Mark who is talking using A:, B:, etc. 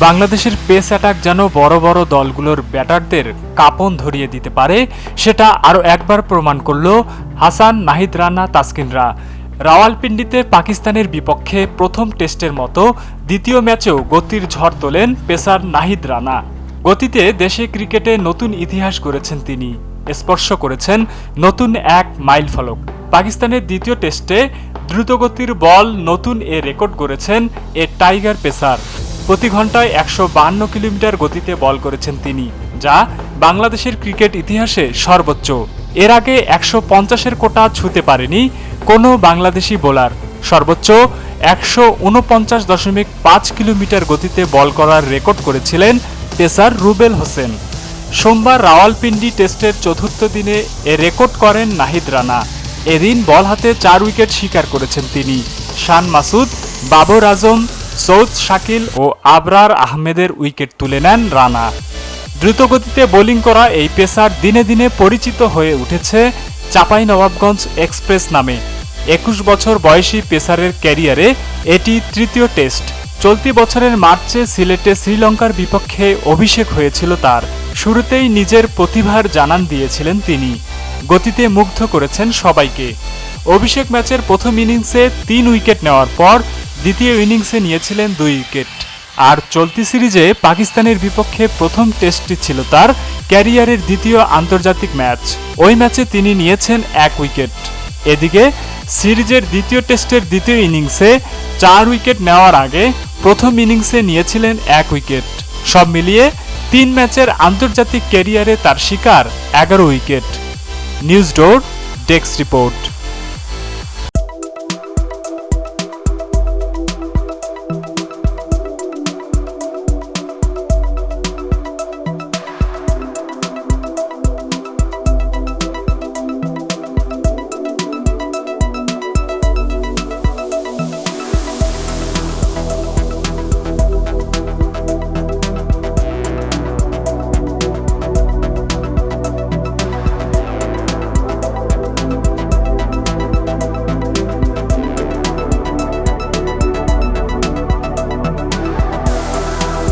A: বাংলাদেশের pace attack যেন বড় বড় দলগুলোর ব্যাটারদের কাপন ধরিয়ে দিতে পারে, সেটা আরও একবার প্রমাণ করল হাসান, নাহিদ রানা, তাসকিনরা। রাওয়ালপিন্ডিতে পাকিস্তানের বিপক্ষে প্রথম টেস্টের মতো দ্বিতীয় ম্যাচেও গতির ঝড় তোলেন পেসার নাহিদ রানা। গতিতে দেশে ক্রিকেটে নতুন ইতিহাস গড়েছেন তিনি। স্পর্শ করেছেন নতুন এক মাইল ফলক পাকিস্তানের দ্বিতীয় টেস্টে দ্রুতগতির বল নতুন এ রেকর্ড গড়েছেন এ টাইগার পেসার। প্রতি ঘন্টায় একশো বাহান্ন কিলোমিটার গতিতে বল করেছেন তিনি, যা বাংলাদেশের ক্রিকেট ইতিহাসে সর্বোচ্চ। এর আগে একশো পঞ্চাশের কোটা ছুতে পারেনি কোনো বাংলাদেশি বোলার। সর্বোচ্চ একশো উনপঞ্চাশ দশমিক পাঁচ কিলোমিটার গতিতে বল করার রেকর্ড করেছিলেন পেসার রুবেল হোসেন। সোমবার রাওয়ালপিন্ডি টেস্টের চতুর্থ দিনে এ রেকর্ড করেন নাহিদ রানা। এদিন বল হাতে চার উইকেট শিকার করেছেন তিনি। শান মাসুদ, বাবর আজম, সৌদ শাকিল ও আবরার আহমেদের উইকেট তুলে নেন রানা। দ্রুতগতিতে বোলিং করা এই পেসার দিনে দিনে পরিচিত হয়ে উঠেছে চাপাই নবাবগঞ্জ এক্সপ্রেস নামে। একুশ বছর বয়সী পেসারের ক্যারিয়ারে এটি তৃতীয় টেস্ট। চলতি বছরের মার্চে সিলেটে শ্রীলঙ্কার বিপক্ষে অভিষেক হয়েছিল তার। শুরুতেই নিজের প্রতিভার জানান দিয়েছিলেন তিনি। গতিতে মুগ্ধ করেছেন সবাইকে। অভিষেক ম্যাচের প্রথম ইনিংসে তিন উইকেট নেওয়ার পর দ্বিতীয় ইনিংসে নিয়েছিলেন দুই উইকেট। আর চলতি সিরিজে পাকিস্তানের বিপক্ষে প্রথম টেস্টটি ছিল তার ক্যারিয়ারের দ্বিতীয় আন্তর্জাতিক ম্যাচ। ওই ম্যাচে তিনি নিয়েছেন এক উইকেট। এদিকে সিরিজের দ্বিতীয় টেস্টের দ্বিতীয় ইনিংসে চার উইকেট নেওয়ার আগে প্রথম ইনিংসে নিয়েছিলেন এক উইকেট। সব মিলিয়ে তিন ম্যাচের আন্তর্জাতিক ক্যারিয়ারে তার শিকার এগারো wicket. News door desk report